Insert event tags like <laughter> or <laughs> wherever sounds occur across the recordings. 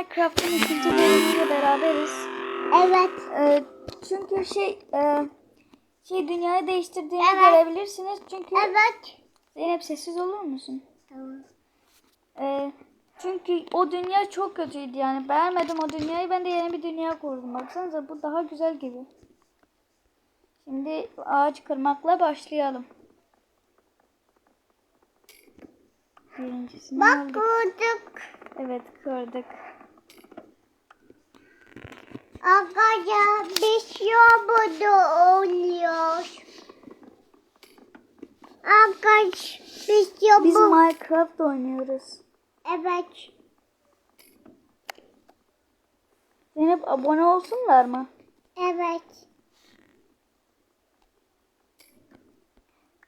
Minecraft'ın ikinci bölümüyle beraberiz. Evet. Ee, çünkü şey e, şey dünyayı değiştirdiğini Evet. görebilirsiniz. Çünkü Evet. Zeynep sessiz olur musun? Tamam. Ee, çünkü o dünya çok kötüydü yani. Beğenmedim o dünyayı. Ben de yeni bir dünya kurdum. Baksanıza bu daha güzel gibi. Şimdi ağaç kırmakla başlayalım. Birincisini Bak aldık. kurduk. Evet kırdık. Arkadaşlar biz yolda oluyor. Arkadaş biz yolda. Biz Minecraft oynuyoruz. Evet. Zeynep abone olsunlar mı? Evet.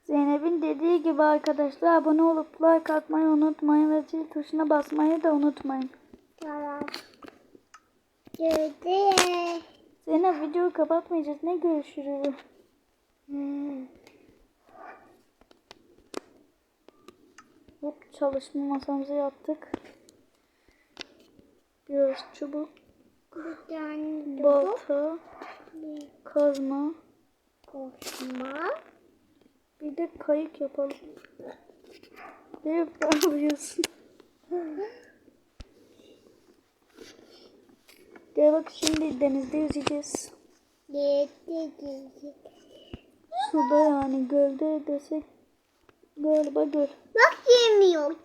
Zeynep'in dediği gibi arkadaşlar abone olup like atmayı unutmayın ve zil tuşuna basmayı da unutmayın. Görüşürüz. Zeynep videoyu kapatmayacağız. Ne görüşürüz? Hmm. Hop çalışma masamızı yaptık. Biraz çubuk, Bir tane balta, bir kazma, koşma. bir de kayık yapalım. Ne yapıyorsun? <laughs> Gel bak şimdi denizde yüzeceğiz. Suda yani gölde desek galiba göl. Bak yemiyor.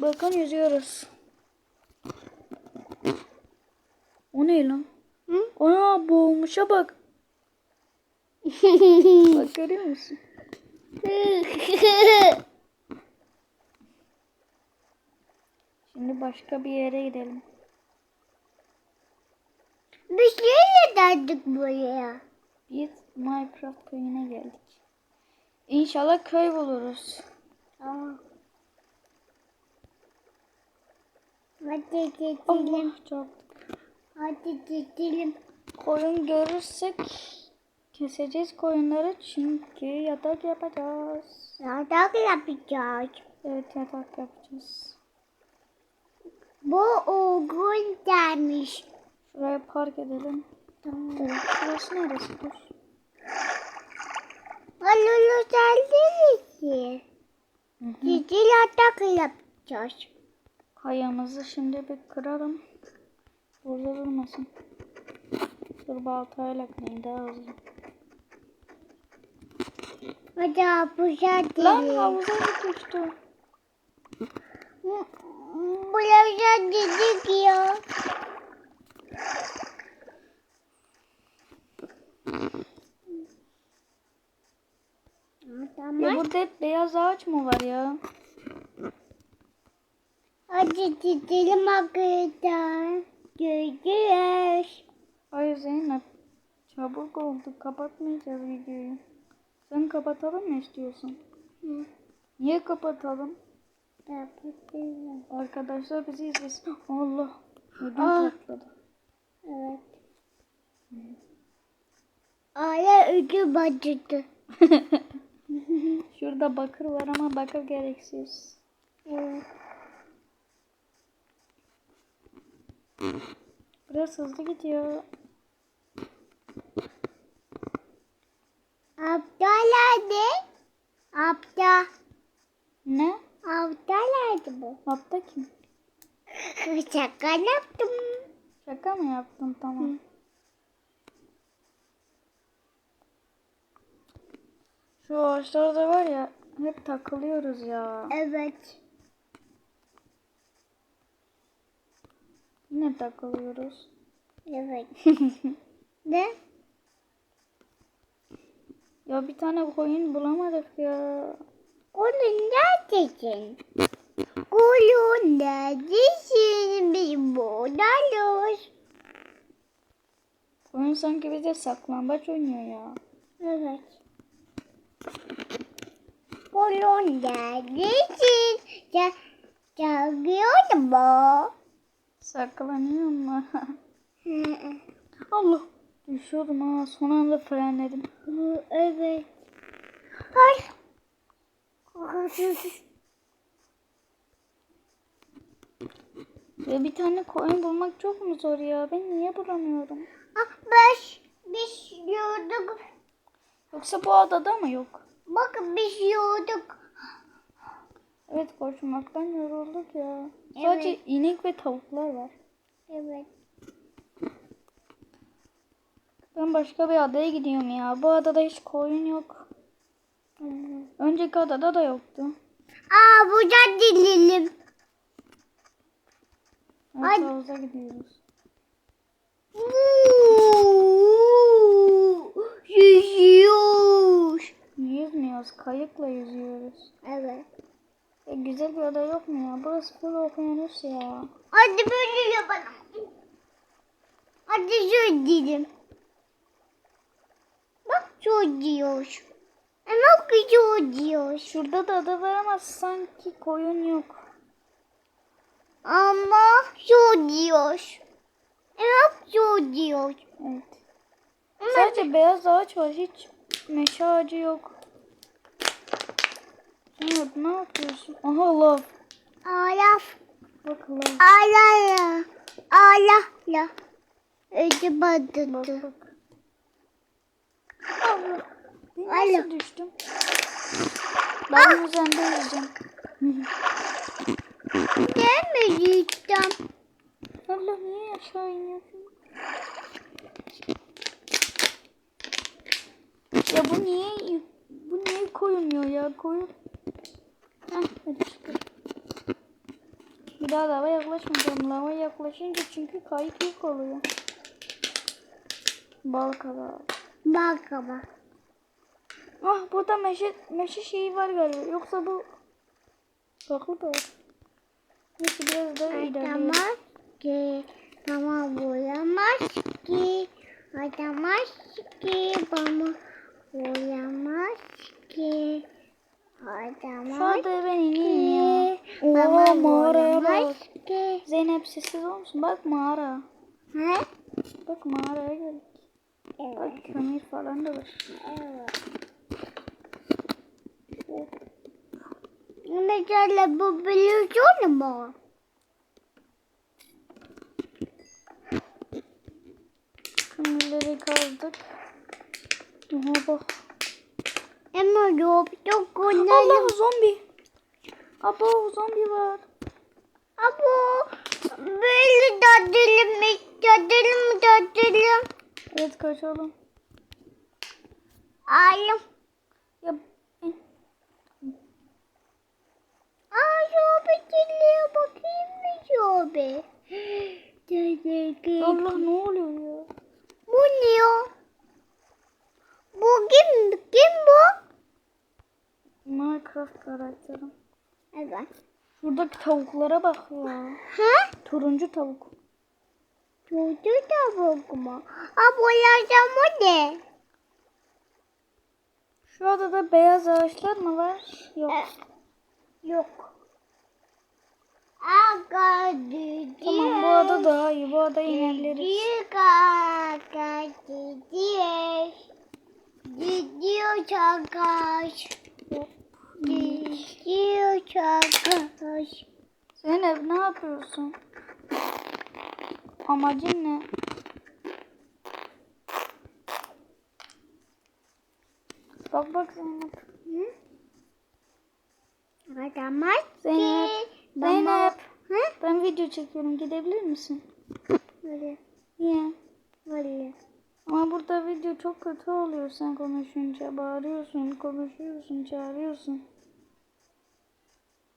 Bakın yüzüyoruz. O ne lan? Hı? Ana boğulmuşa bak. <laughs> Bak görüyor musun? <laughs> Şimdi başka bir yere gidelim. Biz neyle derdik buraya? Biz Minecraft köyüne geldik. İnşallah köy buluruz. Tamam. Hadi gidelim. Allah çarptık. Hadi gidelim. Koyun görürsek keseceğiz koyunları çünkü yatak yapacağız. Yatak yapacağız. Evet yatak yapacağız. Bu oğul gelmiş. Şuraya park edelim. Tamam. Evet, şurası neresi? Dur. Halulu geldiniz ki. Hı hı. Sizi yatak yapacağız. Kayamızı şimdi bir kıralım. Burada durmasın. Dur baltayla kırayım daha hızlı. Hadi havuza Lan gidelim. havuza mı düştü? Buraya dedik ya. Ya burada hep beyaz ağaç mı var ya? Hadi gidelim arkadaşlar. Görüşürüz. Hayır Zeynep. Çabuk oldu. Kapatmayacağız videoyu. Sen kapatalım mı istiyorsun? Hı. Niye kapatalım? Kapatıyorum. Arkadaşlar bizi izlesin. Allah. Ödüm patladı. Evet. Aya ödü bacıdı. <laughs> Şurada bakır var ama bakır gereksiz. Evet. Biraz hızlı gidiyor. Abla nerede? Abla. Ne? Nerede bu? Hafta kim? <laughs> Şaka yaptım. Şaka mı yaptın? Tamam. Şu ağaçlarda var ya hep takılıyoruz ya. Evet. Yine takılıyoruz. Evet. <laughs> ne? Ya bir tane koyun bulamadık ya. Kulun neredesin? Kulun neredesin? Biz buradayız. Koyun sanki bize saklambaç oynuyor ya. Evet. Kulun neredesin? Ya, Çağırıyor mu? Saklanıyor mu? Allah. Düşüyordum ha. Son anda frenledim. Evet. Ay. <laughs> Ya bir tane koyun bulmak çok mu zor ya? Ben niye bulamıyorum? Ah, biz, biz yiyorduk. Yoksa bu adada mı yok? Bak biz yiyorduk. Evet koşmaktan yorulduk ya. Evet. Sadece inek ve tavuklar var. Evet. Ben başka bir adaya gidiyorum ya. Bu adada hiç koyun yok. Önceki adada da yoktu. Aa burada dilelim. Havuza gidiyoruz. Yüzüyor. Yüzmüyoruz. Kayıkla yüzüyoruz. Evet. E, güzel bir ada yok mu ya? Burası full okyanus ya. Hadi böyle yapalım. Hadi şöyle diyelim. Bak şöyle diyor. Ama şöyle diyor. Şurada da ada var ama sanki koyun yok. Ama şöyle diyor. Evet şöyle diyor. Evet. Sadece beyaz ağaç var. Hiç meşe ağacı yok. Evet, ne yapıyorsun? Aha lav. Alaf. Bak lav. Alala. Alala. Ödü Bak badı. bak. Allah. Nasıl düştüm? Ben üzerinde yüzeceğim. <laughs> Yiyeceğim? Allah niye aşağı iniyorsun? Ya bu niye bu niye koyulmuyor ya koyun? Heh, hadi çıkar. Bir daha lava yaklaşmayacağım. Lava yaklaşınca çünkü kayıp yok oluyor. Bal kabağı. Bak ama. Ah burada meşe, meşe şeyi var galiba. Yoksa bu farklı da var. Atamaz ki. Bana boyamaz ki. Atamaz ki. Bana boyamaz ki. Ya. ki. Bana bak. ki. Zeynep sessiz olmuşsun. Bak mağara. He? Bak mağaraya geldik. Evet. Bak kömür falan da var. Evet. Mesela bu biliyorsun mu? Kömürleri kazdık. Aha bak. Ama yok yok Allah onları. zombi. Abo zombi var. Abo böyle mı tatlım tatlım. Evet kaçalım. Alım. Ya Aa şobe geliyor bakayım mı şobe? <gasps> Allah ne oluyor ya? Bu ne o? Bu kim? Kim bu? Minecraft karakterim. Evet. Şuradaki tavuklara bak ya. Ha? Turuncu tavuk. Çocuk tavuk mu? Aa bu yaşam o ne? Şu adada beyaz ağaçlar mı var? Yok. E, Yok. Tamam bu ada daha iyi. Bu ada inerleriz. Düdüğü çakaş. Düdüğü çakaş. Zeynep ne yapıyorsun? Amacın ne? Bak bak Zeynep. Hı? Adamaz Zeynep. Zeynep. Hı? Ben video çekiyorum. Gidebilir misin? Böyle. Niye? Böyle. Ama burada video çok kötü oluyor sen konuşunca. Bağırıyorsun, konuşuyorsun, çağırıyorsun.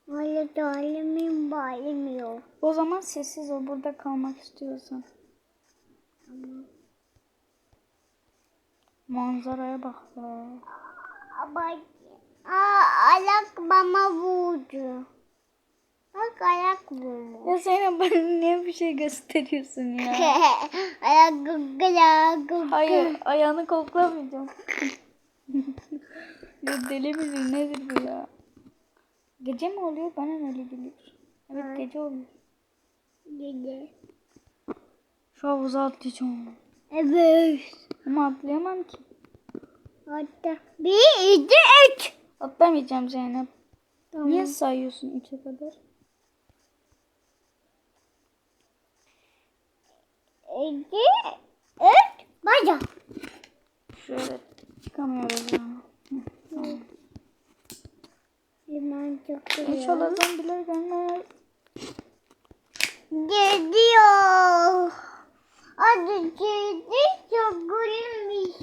Böyle dalimim bağlamıyor. O zaman sessiz ol burada kalmak istiyorsan. Manzaraya bak. Ama Aa, ayak bana vurdu. Bak ayak vurdu. Ya Zeynep bana niye bir şey gösteriyorsun ya? <laughs> ayak gıgıla gıgı. Hayır ayağını koklamayacağım. <laughs> ya deli misin nedir bu ya? Gece mi oluyor bana öyle geliyor? Evet Evet. gece oluyor. Dedi. Şu havuza atlayacağım. Evet. Ama atlayamam ki. Hatta bir, iki, üç. Atlamayacağım Zeynep. Tamam. Niye sayıyorsun üçe kadar? iki, üç, başla. Şöyle çıkamıyoruz ya. Limon çok İnşallah zombiler gelmez. Geliyor. Adı çizdi çok gülmüş.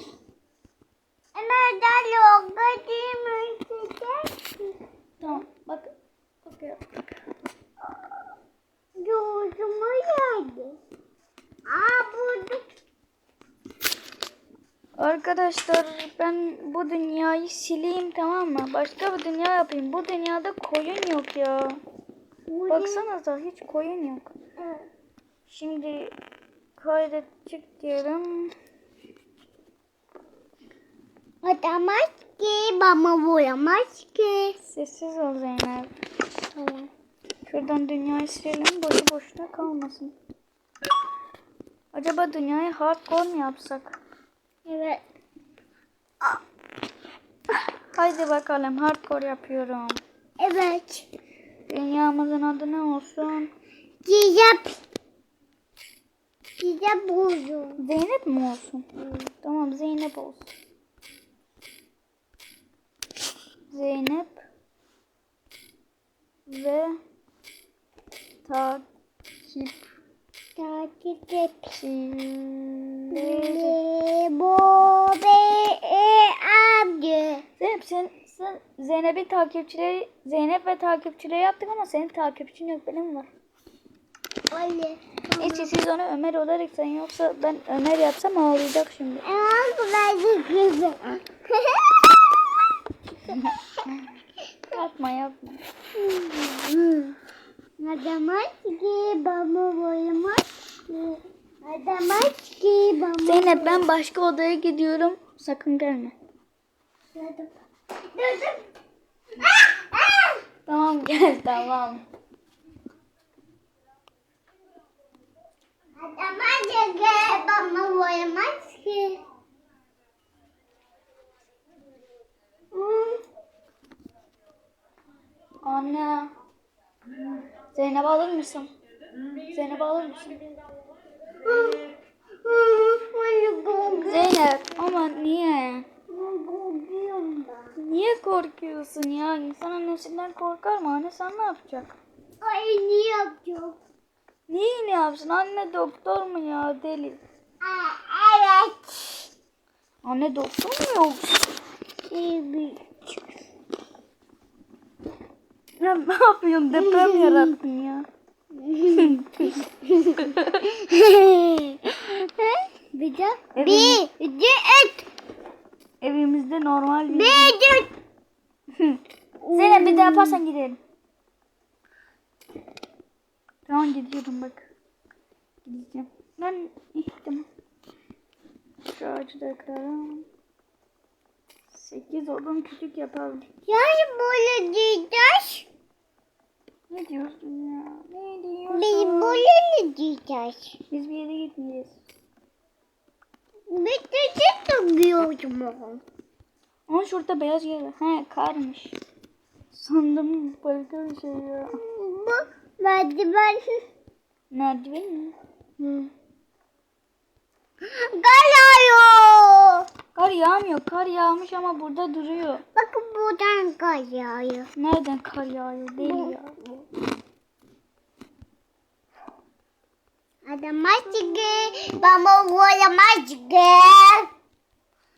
Hemen de logo Tamam bak. Bakıyor. Gözüme geldi. Aa buldum. Arkadaşlar ben bu dünyayı sileyim tamam mı? Başka bir dünya yapayım. Bu dünyada koyun yok ya. Baksanıza hiç koyun yok. Şimdi kaydet çık diyelim. Atamaz ki, bana vuramaz ki. Sessiz ol Zeynep. Tamam. Şuradan dünyayı silelim boşu boşuna kalmasın. Acaba dünyayı hardcore mu yapsak? Evet. Haydi bakalım hardcore yapıyorum. Evet. Dünyamızın adı ne olsun? Gizap. Gizap buldum. Zeynep mi olsun? Tamam Zeynep olsun. Zeynep ve takipçileri. Takip et. Bu amca. Zeynep sen, sen Zeynep'in takipçileri Zeynep ve takipçileri yaptık ama senin takipçin yok benim var. Öyle. Neyse siz onu Ömer olarak sayın yoksa ben Ömer yapsam ağlayacak şimdi. Ama ben de kızım. <laughs> Yapma yapma. Adamaz ki baba boyamaz ki. Adamaz ki baba. Zeynep ben başka odaya gidiyorum. Sakın gelme. Durdum. Durdum. Tamam gel tamam. Adamaz ki baba boyamaz ki. Hmm. Anne. Zeynep alır mısın? Zeynep alır mısın? Zeynep ama niye? Niye korkuyorsun ya? İnsan annesinden korkar mı? Anne sen ne yapacak? Ay ne yapacağım? Niye ne yapsın? Anne doktor mu ya deli? Aa, Evet. Anne doktor mu yoksa? Evet. Ya ne yapıyorsun? Deprem yarattın ya. Bir de bir, iki, üç, Evimizde normal bir... üç. <laughs> Zeynep bir daha yaparsan gidelim. Tamam gidiyorum bak. Gideceğim. Ben ihtim. Şu ağacı da kıralım. Sekiz odun küçük yapalım. Yani böyle diyeceğiz. Ne diyorsun ya? Ne diyorsun? Biz diyeceğiz? Biz bir yere gitmeyeceğiz. Bir de takıyorum. Ama şurada beyaz yer var. He karmış. Sandım başka bir şey ya. Bu merdiven. Merdiven mi? Hı. Kayıyor. Kar yağmıyor. Kar yağmış ama burada duruyor. Bakın buradan kayıyor. Nereden kar yağıyor? Deli ya. Adamaz ki baba koyamaz ki.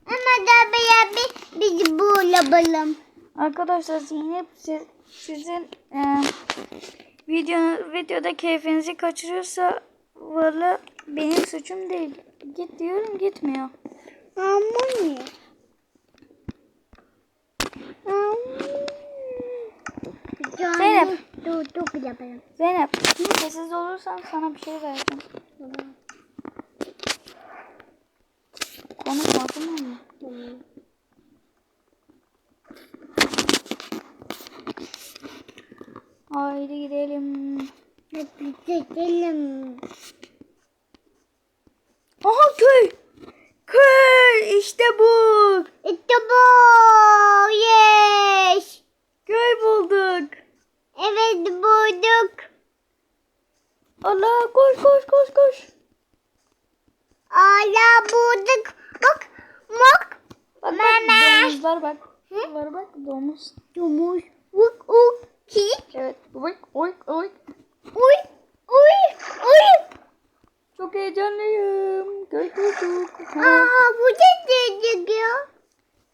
Ama da bir biz bulalım. Arkadaşlar Zeynep siz, sizin e, video, videoda keyfinizi kaçırıyorsa valla benim suçum değil. Git diyorum gitmiyor. Ama ne? Zeynep. Dur dur yapalım. Zeynep sessiz olursan sana bir şey vereceğim. Konuşma tamam mı? Haydi gidelim. Hadi gidelim. Aha köy. Köy işte bu. İşte bu. Yes. Köy bulduk. Evet bulduk. Allah koş koş koş koş. Ala bulduk. Bak. Bak. Bak Mama. bak domuzlar bak. Var bak domuz. Domuz. Bak o ki. Evet. Oyk oyk oyk. Uy. Uy. Uy. Çok heyecanlıyım. Çocuk. Ha. Aa bu da ya.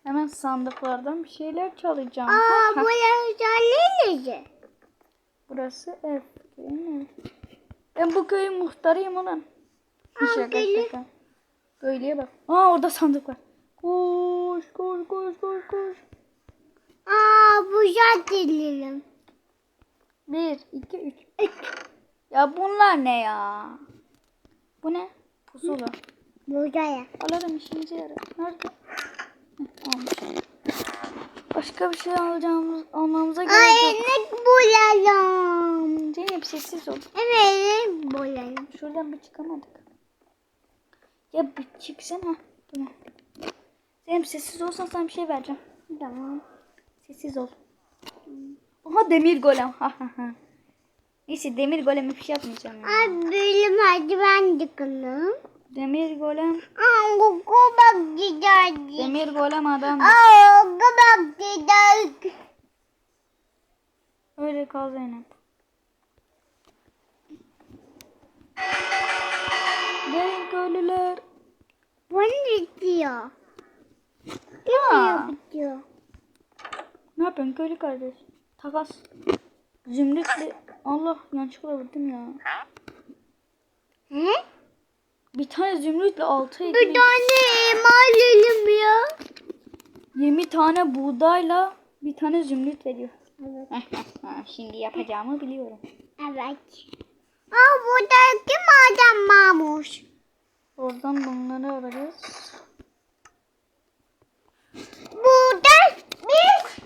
Hemen sandıklardan bir şeyler çalacağım. Aa bu yazarlı Burası ev. değil mi? Ben bu köyün muhtarıyım ulan. Şaka şaka. Köylüye bak. Aa orada sandık var. Koş koş koş koş koş. Aa bu yazarlı. Bir, iki, üç. Ya bunlar ne ya? Bu ne? Pusula. Buraya. Alalım işimize yarar. Nerede? Heh, almış. Başka bir şey alacağımız, almamıza gerek yok. ne bulalım. Zeynep sessiz ol. Evet bulalım. Şuradan bir çıkamadık. Ya bir çıksana. Bu ne? Zeynep sessiz olsan sana bir şey vereceğim. Tamam. Sessiz ol. Aha demir golem. Ha ha ha. Neyse demir golem bir şey yapmayacağım. ya. Ay bölüm hadi ben çıkalım. Demir golem. Aa koku bak giderdi. Demir golem adam. Aa koku bak giderdi. Öyle kal Zeynep. Gelin köylüler. Bu ne bitiyor? Ya. Bitiyor. Ne yapıyorsun köylü kardeş? Takas. Zümrütle. Allah yanlışlıkla vurdum ya. He? Bir tane zümrütle altı Bir ekmek. tane emal elim ya. 20 tane buğdayla bir tane zümrüt veriyor. Evet. <laughs> Şimdi yapacağımı biliyorum. Evet. Aa burada kim adam varmış? Oradan bunları alacağız. Burada biz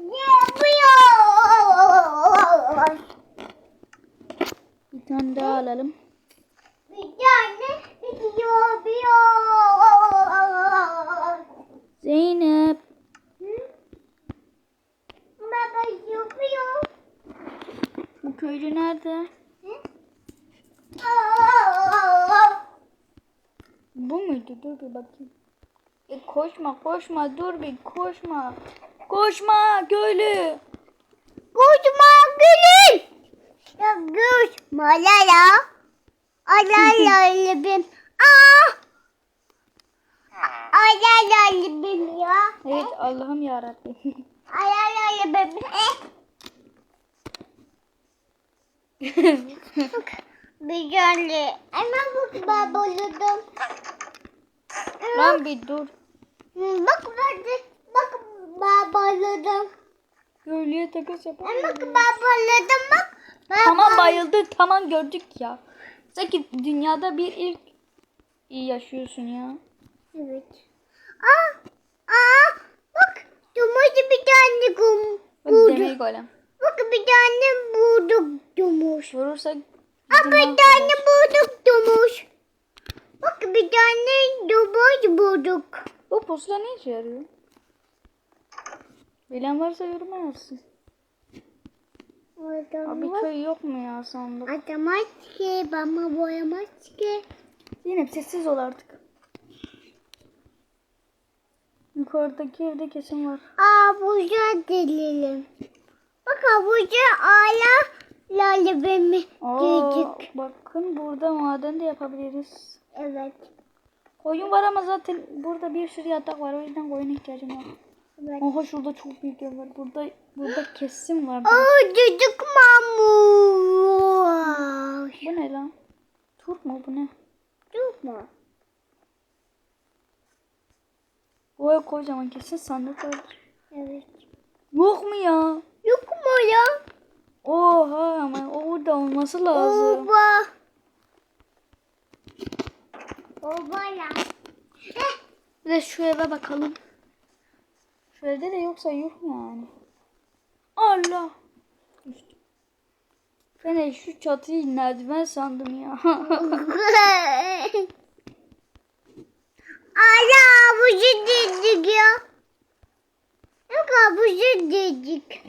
yapıyoruz. Bir tane daha alalım. Bir tane Zeynep. Baba yapıyor. Bu köylü nerede? Bu muydu? Dur bir bakayım. E koşma koşma dur bir koşma. Koşma köylü. Kocaman gülün. Ya gül. Malala. Alala libim. Aa. Alala libim ya. Evet Allah'ım yarabbim. Alala libim. Bir tane. Ama bak babaladım. Lan bir dur. Bak ben bak babaladım. Köylüye takas Bak yapalım. babaladım bak. Tamam bayıldı tamam gördük ya. Sanki dünyada bir ilk iyi yaşıyorsun ya. Evet. Aa, aa, bak domuz bir tane kum Bak demir golem. Bak bir tane bulduk domuz. Vurursak Aa, bizim bir tane bulduk domuz. Bak bir tane domuz bulduk. Bu pusula ne işe yarıyor? Bilen varsa yoruma yazsın. Abi köy yok mu ya sandık? Atamaz ki, bana boyamaz ki. Zeynep sessiz ol artık. Yukarıdaki evde kesin var. Aa, buca delelim. Bak buca ala lalebemi Aa, giydik. bakın burada maden de yapabiliriz. Evet. Koyun var ama zaten burada bir sürü yatak var. O yüzden koyuna ihtiyacım var. Evet. Oha şurada çok büyük ev var. Burada burada kesin var. Aa, çocuk mamuş. Bu ne lan? Turp mu bu ne? Çok mu? Ev kocaman kesin sandık var. Evet. Yok mu ya? Yok mu ya? Oha ama orada olması lazım. Oba. Oba ya. Bir de şu eve bakalım. Şu evde de yoksa yuh yani. Allah. Ben de şu çatıyı merdiven sandım ya. <laughs> Ala abucu dedik ya. Yok abucu dedik.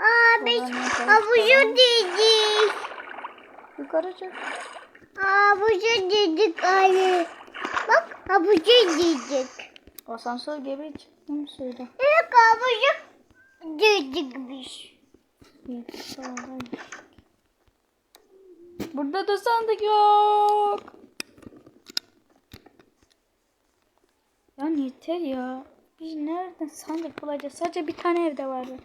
Aa biz abucu dedik. Yukarı çık. Abucu dedik Ali. Havucu yiyecek. Asansör gibi çıktım suda. İlk havucu yiyecekmiş. Burada da sandık yok. Ya yeter ya. Biz nereden sandık bulacağız? Sadece bir tane evde vardı.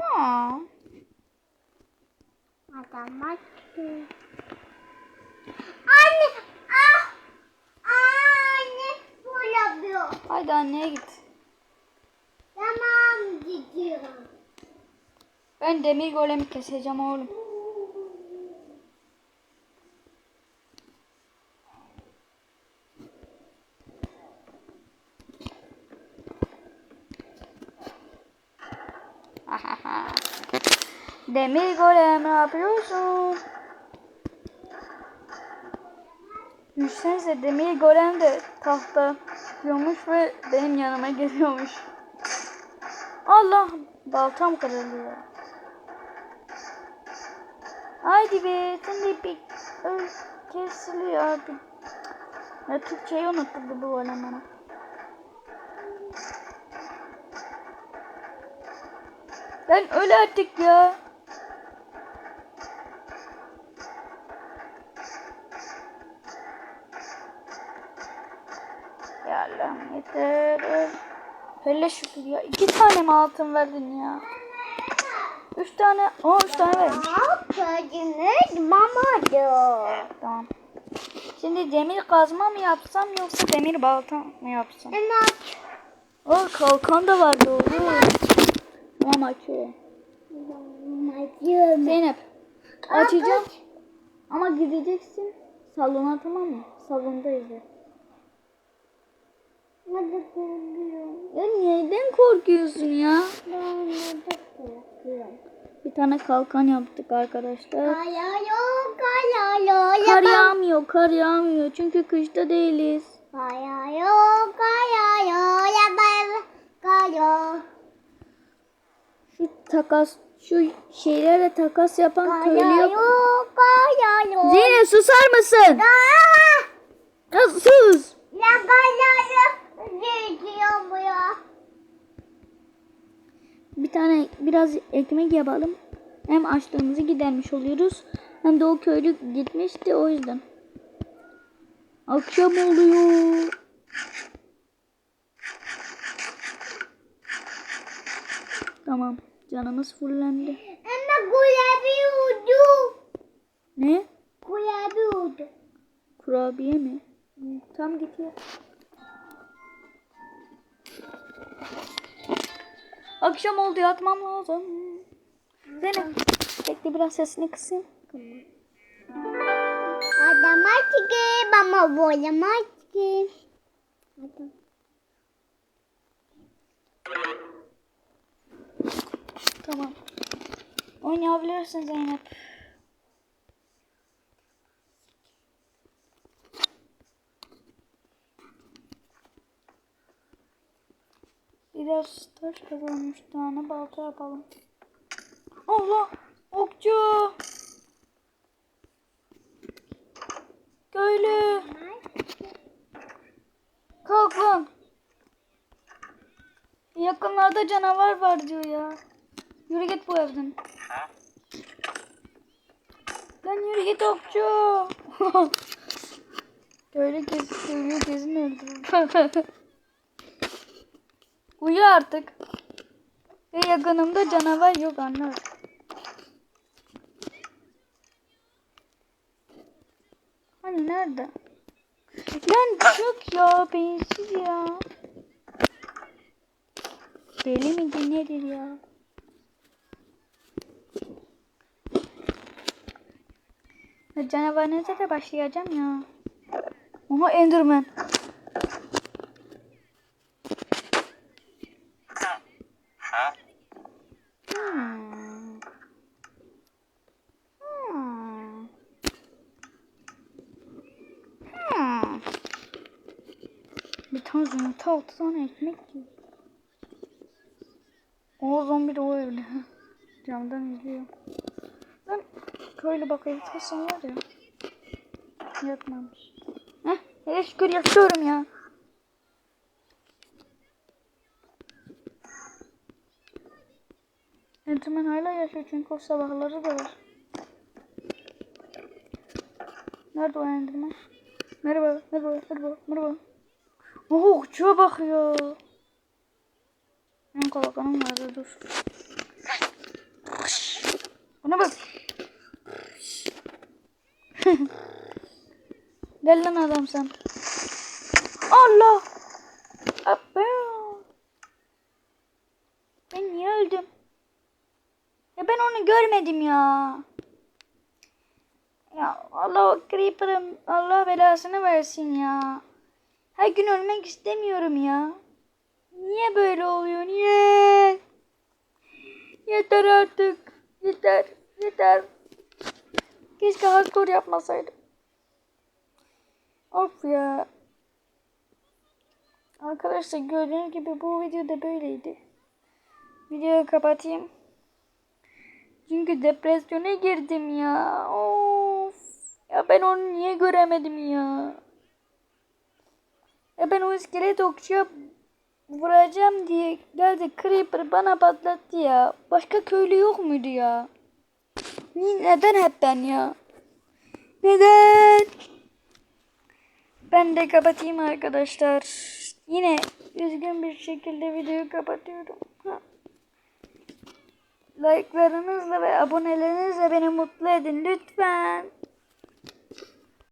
Ya. Çıkıyor. Anne! Ah! Anne! Bu yapıyor. Haydi anneye git. Tamam gidiyorum. Ben demir golemi keseceğim oğlum. demir golem ne yapıyorsun? Düşünsenize demir golem de tahta çıkıyormuş ve benim yanıma geliyormuş. Allah baltam kırılıyor. Haydi be de bir kesiliyor abi. Ya Türkçeyi unutturdu bu oğlan bana. Ben öl artık. Ya Allah'ım yeter. öl. Hele şükür ya. İki tane mi altın verdin ya? Üç tane. O üç tane vermiş. Çocuğunuz mamadı. Tamam. Şimdi demir kazma mı yapsam yoksa demir balta mı yapsam? Evet. O kalkan da vardı oğlum. Açıyorum. Acıyorum. Zeynep. Açacağım. Ama gideceksin salona tamam mı? Salondayız. Hadi korkuyorum. Ya neden korkuyorsun ya? Ben de korkuyorum. Bir tane kalkan yaptık arkadaşlar. Kaya yok, kaya yok. Kar yağmıyor, kar yağmıyor. Çünkü kışta değiliz. Kaya yok, kaya yok. Yapar kaya. Şu takas, şu şeylerle takas yapan köylü yok. kaya yok. Zeynep susar mısın? Ya sus. Ya kaya yok. Gidiyor bu ya. Bir tane biraz ekmek yapalım. Hem açlığımızı gidermiş oluyoruz. Hem de o köylü gitmişti o yüzden. Akşam oluyor. Tamam. Canımız fullendi. Ama kurabiye oldu. Ne? Kurabiye oldu. Kurabiye mi? Tam git ya. Akşam oldu yatmam lazım. Zeynep. Bekle biraz sesini kısayım. Adam artık ama boyama artık. Tamam. Oynayabilirsin Zeynep. Biraz taş kazanmış tane balta yapalım. Allah! Okçu! Köylü! Kalk lan! Yakınlarda canavar var diyor ya. Yürü git bu evden. Lan yürü git okçu. <laughs> Köylü gez, köylü gezin öldürür. <laughs> Uyu artık. Ve yakınımda canavar yok anlar. Hani nerede? Lan çık ya beyinsiz ya. Deli midir nedir ya? Canavar ne de başlayacağım ya. Ama Enderman. Hmm. Hmm. Hmm. Bir tane yumurta altı tane ekmek yiyor. O zombi de o evde. Camdan izliyor. Lan köylü bakayım kesin var ya. Yatmamış. Heh, hele şükür yatıyorum ya. Enderman hala yaşıyor çünkü o sabahları da var. Nerede o Enderman? Merhaba, merhaba, merhaba, merhaba. Oho uçuğa bak ya. Benim kalakanım vardı dur. Buna bak. <laughs> Gel lan adam sen. Allah. Abba. Ben niye öldüm? Ya ben onu görmedim ya. Ya Allah o Creeper'ın Allah belasını versin ya. Her gün ölmek istemiyorum ya. Niye böyle oluyor? Niye? Yeter artık. Yeter. Yeter. Keşke hardcore yapmasaydım. Of ya. Arkadaşlar gördüğünüz gibi bu video da böyleydi. Videoyu kapatayım. Çünkü depresyona girdim ya. Of. Ya ben onu niye göremedim ya? Ya ben o iskelet okçuya vuracağım diye geldi Creeper bana patlattı ya. Başka köylü yok muydu ya? Neden hep ben ya? Neden? Ben de kapatayım arkadaşlar. Yine üzgün bir şekilde videoyu kapatıyorum. Ha. Like'larınızla ve abonelerinizle beni mutlu edin lütfen.